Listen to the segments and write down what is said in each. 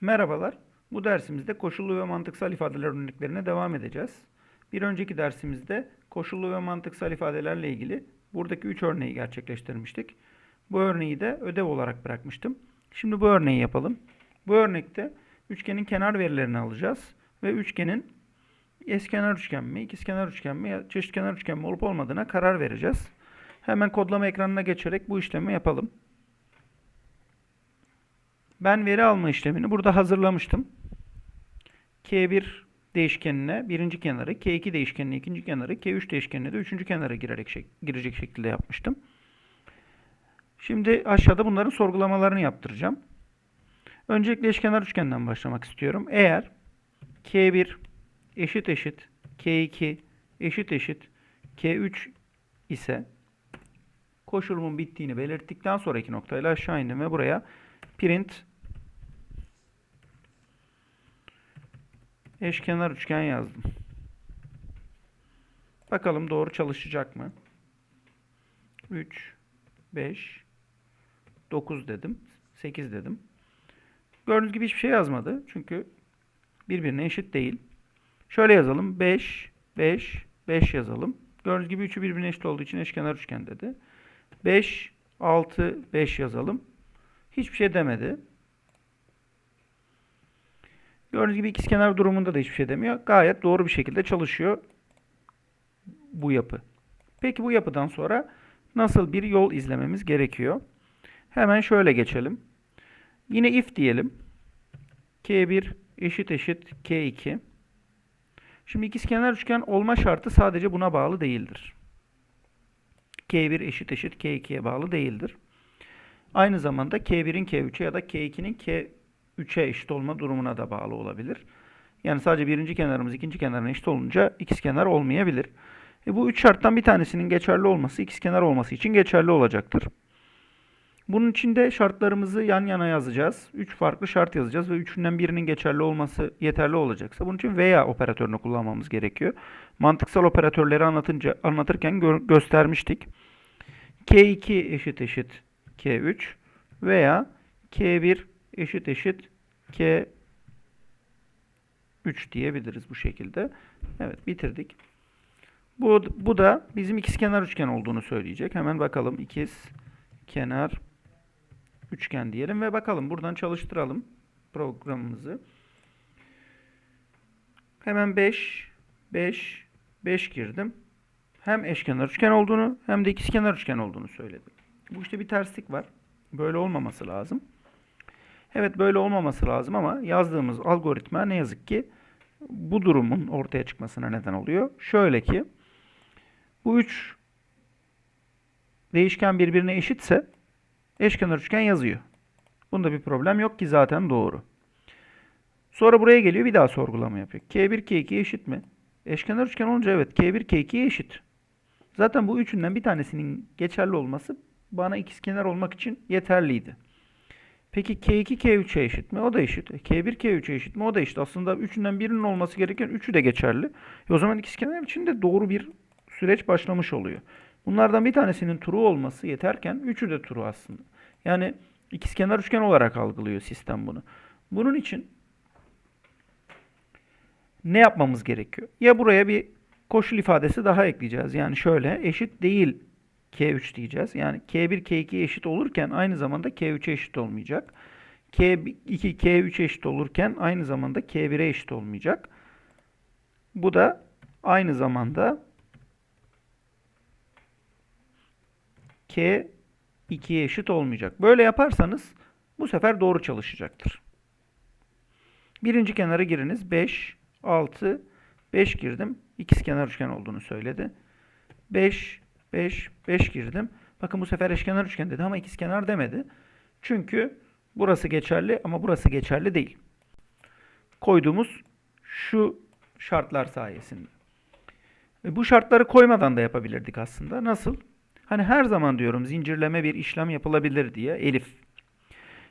Merhabalar. Bu dersimizde koşullu ve mantıksal ifadeler örneklerine devam edeceğiz. Bir önceki dersimizde koşullu ve mantıksal ifadelerle ilgili buradaki 3 örneği gerçekleştirmiştik. Bu örneği de ödev olarak bırakmıştım. Şimdi bu örneği yapalım. Bu örnekte üçgenin kenar verilerini alacağız ve üçgenin eşkenar üçgen mi, ikizkenar üçgen mi, çeşitkenar üçgen mi olup olmadığına karar vereceğiz. Hemen kodlama ekranına geçerek bu işlemi yapalım. Ben veri alma işlemini burada hazırlamıştım. K1 değişkenine birinci kenarı, K2 değişkenine ikinci kenarı, K3 değişkenine de üçüncü kenarı girerek şek- girecek şekilde yapmıştım. Şimdi aşağıda bunların sorgulamalarını yaptıracağım. Öncelikle eşkenar üçgenden başlamak istiyorum. Eğer K1 eşit eşit K2 eşit eşit K3 ise koşulumun bittiğini belirttikten sonraki noktayla aşağı indim ve buraya print eşkenar üçgen yazdım. Bakalım doğru çalışacak mı? 3 5 9 dedim. 8 dedim. Gördüğünüz gibi hiçbir şey yazmadı. Çünkü birbirine eşit değil. Şöyle yazalım. 5 5 5 yazalım. Gördüğünüz gibi üçü birbirine eşit olduğu için eşkenar üçgen dedi. 5 6 5 yazalım. Hiçbir şey demedi. Gördüğünüz gibi ikizkenar durumunda da hiçbir şey demiyor. Gayet doğru bir şekilde çalışıyor bu yapı. Peki bu yapıdan sonra nasıl bir yol izlememiz gerekiyor? Hemen şöyle geçelim. Yine if diyelim. K1 eşit eşit K2. Şimdi ikizkenar üçgen olma şartı sadece buna bağlı değildir. K1 eşit eşit K2'ye bağlı değildir. Aynı zamanda K1'in K3'e ya da K2'nin K3'e eşit olma durumuna da bağlı olabilir. Yani sadece birinci kenarımız ikinci kenarına eşit olunca ikizkenar olmayabilir. E bu üç şarttan bir tanesinin geçerli olması ikizkenar olması için geçerli olacaktır. Bunun için de şartlarımızı yan yana yazacağız. Üç farklı şart yazacağız ve üçünden birinin geçerli olması yeterli olacaksa bunun için veya operatörünü kullanmamız gerekiyor. Mantıksal operatörleri anlatınca anlatırken gö- göstermiştik. K2 eşit eşit K3 veya K1 eşit eşit K3 diyebiliriz bu şekilde. Evet bitirdik. Bu, bu da bizim ikizkenar üçgen olduğunu söyleyecek. Hemen bakalım ikiz kenar üçgen diyelim ve bakalım buradan çalıştıralım programımızı. Hemen 5 5 5 girdim. Hem eşkenar üçgen olduğunu hem de ikizkenar üçgen olduğunu söyledim. Bu işte bir terslik var. Böyle olmaması lazım. Evet böyle olmaması lazım ama yazdığımız algoritma ne yazık ki bu durumun ortaya çıkmasına neden oluyor. Şöyle ki bu üç değişken birbirine eşitse eşkenar üçgen yazıyor. Bunda bir problem yok ki zaten doğru. Sonra buraya geliyor bir daha sorgulama yapıyor. K1 K2 eşit mi? Eşkenar üçgen olunca evet K1 K2'ye eşit. Zaten bu üçünden bir tanesinin geçerli olması bana ikizkenar olmak için yeterliydi. Peki K2 K3'e eşit mi? O da eşit. E, K1 K3'e eşit mi? O da eşit. Aslında üçünden birinin olması gereken üçü de geçerli. E o zaman ikizkenar için de doğru bir süreç başlamış oluyor. Bunlardan bir tanesinin true olması yeterken üçü de true aslında. Yani ikizkenar üçgen olarak algılıyor sistem bunu. Bunun için ne yapmamız gerekiyor? Ya buraya bir koşul ifadesi daha ekleyeceğiz. Yani şöyle eşit değil K3 diyeceğiz. Yani K1 K2 eşit olurken aynı zamanda K3'e eşit olmayacak. K2 K3 eşit olurken aynı zamanda K1'e eşit olmayacak. Bu da aynı zamanda K 2'ye eşit olmayacak. Böyle yaparsanız bu sefer doğru çalışacaktır. Birinci kenara giriniz. 5, 6, 5 girdim. İkizkenar üçgen olduğunu söyledi. 5, 5, 5 girdim. Bakın bu sefer eşkenar üçgen dedi ama ikizkenar demedi. Çünkü burası geçerli ama burası geçerli değil. Koyduğumuz şu şartlar sayesinde. E, Bu şartları koymadan da yapabilirdik aslında. Nasıl? Hani her zaman diyorum zincirleme bir işlem yapılabilir diye elif.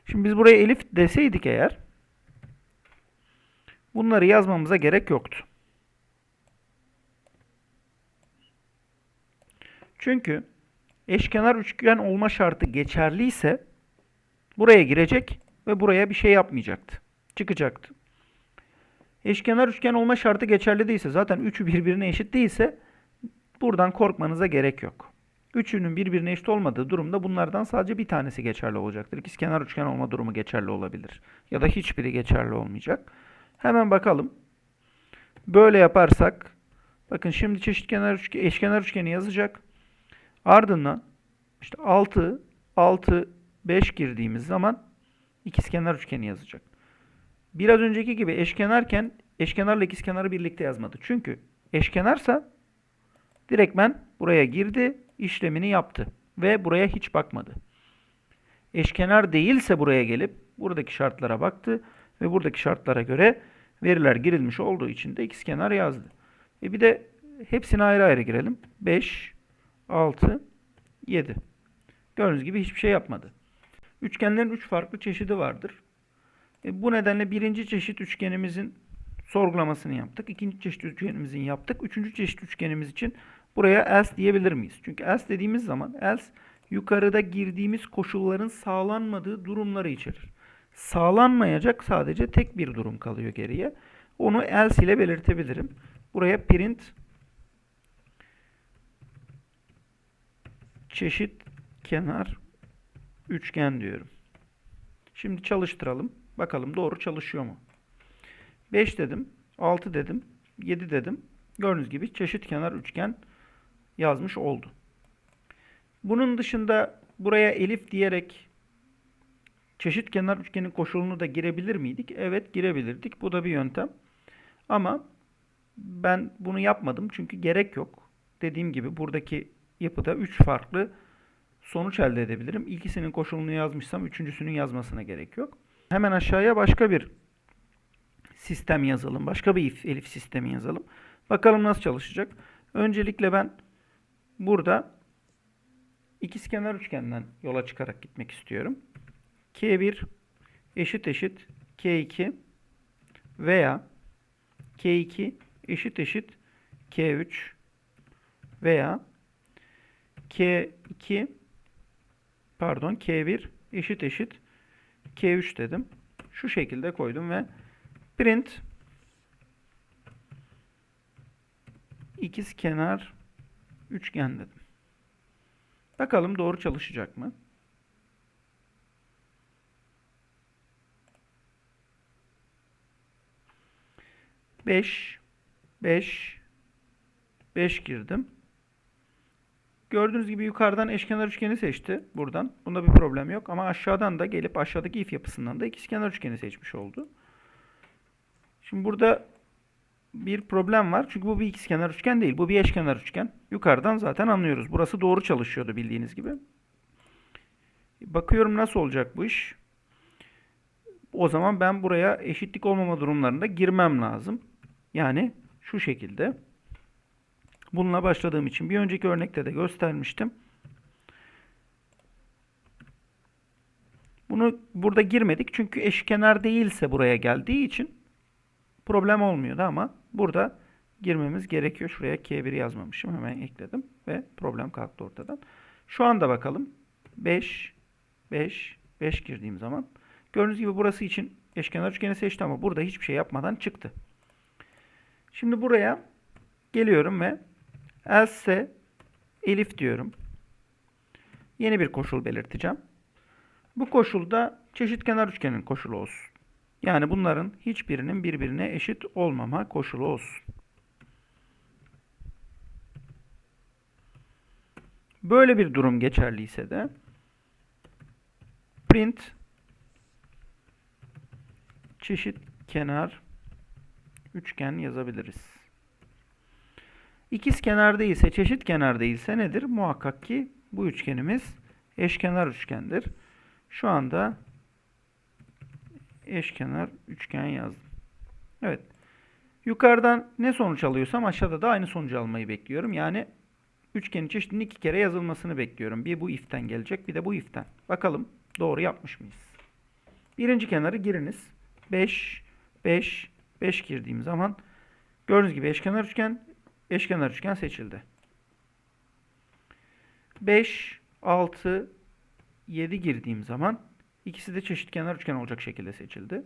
Şimdi biz buraya elif deseydik eğer bunları yazmamıza gerek yoktu. Çünkü eşkenar üçgen olma şartı geçerliyse buraya girecek ve buraya bir şey yapmayacaktı. çıkacaktı. Eşkenar üçgen olma şartı geçerli değilse zaten üçü birbirine eşit değilse buradan korkmanıza gerek yok. Üçünün birbirine eşit olmadığı durumda bunlardan sadece bir tanesi geçerli olacaktır. İkizkenar üçgen olma durumu geçerli olabilir. Ya da hiçbiri geçerli olmayacak. Hemen bakalım. Böyle yaparsak bakın şimdi çeşitkenar üçgen, eşkenar üçgeni yazacak. Ardından işte 6 6 5 girdiğimiz zaman ikizkenar üçgeni yazacak. Biraz önceki gibi eşkenarken eşkenarla ikizkenarı birlikte yazmadı. Çünkü eşkenarsa direktmen buraya girdi, işlemini yaptı ve buraya hiç bakmadı. Eşkenar değilse buraya gelip buradaki şartlara baktı ve buradaki şartlara göre veriler girilmiş olduğu için de ikizkenar yazdı. E bir de hepsini ayrı ayrı girelim. 5, 6, 7. Gördüğünüz gibi hiçbir şey yapmadı. Üçgenlerin 3 farklı çeşidi vardır. E bu nedenle birinci çeşit üçgenimizin sorgulamasını yaptık. İkinci çeşit üçgenimizin yaptık. Üçüncü çeşit üçgenimiz için buraya else diyebilir miyiz? Çünkü else dediğimiz zaman else yukarıda girdiğimiz koşulların sağlanmadığı durumları içerir. Sağlanmayacak sadece tek bir durum kalıyor geriye. Onu else ile belirtebilirim. Buraya print çeşit kenar üçgen diyorum. Şimdi çalıştıralım. Bakalım doğru çalışıyor mu? 5 dedim, 6 dedim, 7 dedim. Gördüğünüz gibi çeşit kenar üçgen yazmış oldu. Bunun dışında buraya elif diyerek çeşit kenar üçgenin koşulunu da girebilir miydik? Evet girebilirdik. Bu da bir yöntem. Ama ben bunu yapmadım çünkü gerek yok. Dediğim gibi buradaki yapıda 3 farklı sonuç elde edebilirim. İkisinin koşulunu yazmışsam üçüncüsünün yazmasına gerek yok. Hemen aşağıya başka bir sistem yazalım. Başka bir if elif sistemi yazalım. Bakalım nasıl çalışacak. Öncelikle ben burada ikizkenar üçgenden yola çıkarak gitmek istiyorum. K1 eşit eşit K2 veya K2 eşit eşit K3 veya K2 pardon K1 eşit eşit K3 dedim. Şu şekilde koydum ve print ikiz kenar üçgen dedim. Bakalım doğru çalışacak mı? Beş, beş, beş girdim. Gördüğünüz gibi yukarıdan eşkenar üçgeni seçti buradan. Bunda bir problem yok ama aşağıdan da gelip aşağıdaki if yapısından da ikizkenar üçgeni seçmiş oldu. Şimdi burada bir problem var. Çünkü bu bir ikizkenar üçgen değil. Bu bir eşkenar üçgen. Yukarıdan zaten anlıyoruz. Burası doğru çalışıyordu bildiğiniz gibi. Bakıyorum nasıl olacak bu iş. O zaman ben buraya eşitlik olmama durumlarında girmem lazım. Yani şu şekilde. Bununla başladığım için bir önceki örnekte de göstermiştim. Bunu burada girmedik çünkü eşkenar değilse buraya geldiği için problem olmuyordu ama burada girmemiz gerekiyor. Şuraya K1 yazmamışım. Hemen ekledim ve problem kalktı ortadan. Şu anda bakalım. 5 5 5 girdiğim zaman gördüğünüz gibi burası için eşkenar üçgeni seçti ama burada hiçbir şey yapmadan çıktı. Şimdi buraya geliyorum ve else elif diyorum. Yeni bir koşul belirteceğim. Bu koşulda çeşitkenar üçgenin koşulu olsun. Yani bunların hiçbirinin birbirine eşit olmama koşulu olsun. Böyle bir durum geçerliyse de print çeşit kenar üçgen yazabiliriz. İkiz kenar değilse, çeşit kenar değilse nedir? Muhakkak ki bu üçgenimiz eşkenar üçgendir. Şu anda eşkenar üçgen yazdım. Evet. Yukarıdan ne sonuç alıyorsam aşağıda da aynı sonucu almayı bekliyorum. Yani üçgenin çeşidinin iki kere yazılmasını bekliyorum. Bir bu iften gelecek bir de bu iften. Bakalım doğru yapmış mıyız? Birinci kenarı giriniz. 5, 5, 5 girdiğim zaman gördüğünüz gibi eşkenar üçgen, eşkenar üçgen seçildi. 5, 6, 7 girdiğim zaman ikisi de çeşitkenar üçgen olacak şekilde seçildi.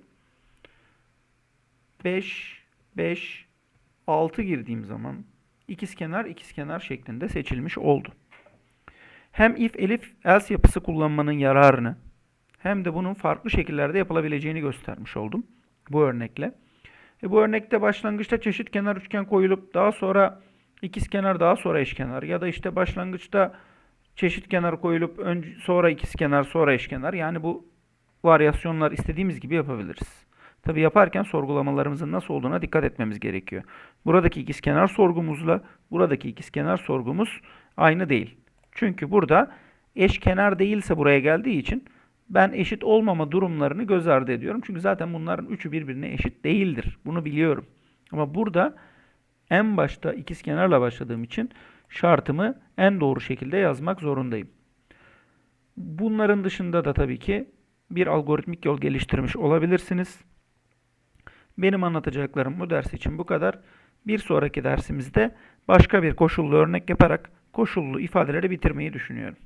5, 5, 6 girdiğim zaman ikizkenar ikizkenar şeklinde seçilmiş oldu. Hem if elif else yapısı kullanmanın yararını hem de bunun farklı şekillerde yapılabileceğini göstermiş oldum bu örnekle. E bu örnekte başlangıçta çeşit kenar üçgen koyulup daha sonra ikizkenar daha sonra eşkenar ya da işte başlangıçta çeşit kenar koyulup önce, sonra ikizkenar sonra eşkenar yani bu varyasyonlar istediğimiz gibi yapabiliriz. Tabi yaparken sorgulamalarımızın nasıl olduğuna dikkat etmemiz gerekiyor. Buradaki ikizkenar sorgumuzla buradaki ikizkenar sorgumuz aynı değil. Çünkü burada eşkenar değilse buraya geldiği için ben eşit olmama durumlarını göz ardı ediyorum. Çünkü zaten bunların üçü birbirine eşit değildir. Bunu biliyorum. Ama burada en başta ikizkenarla başladığım için şartımı en doğru şekilde yazmak zorundayım. Bunların dışında da tabii ki bir algoritmik yol geliştirmiş olabilirsiniz. Benim anlatacaklarım bu ders için bu kadar. Bir sonraki dersimizde başka bir koşullu örnek yaparak koşullu ifadeleri bitirmeyi düşünüyorum.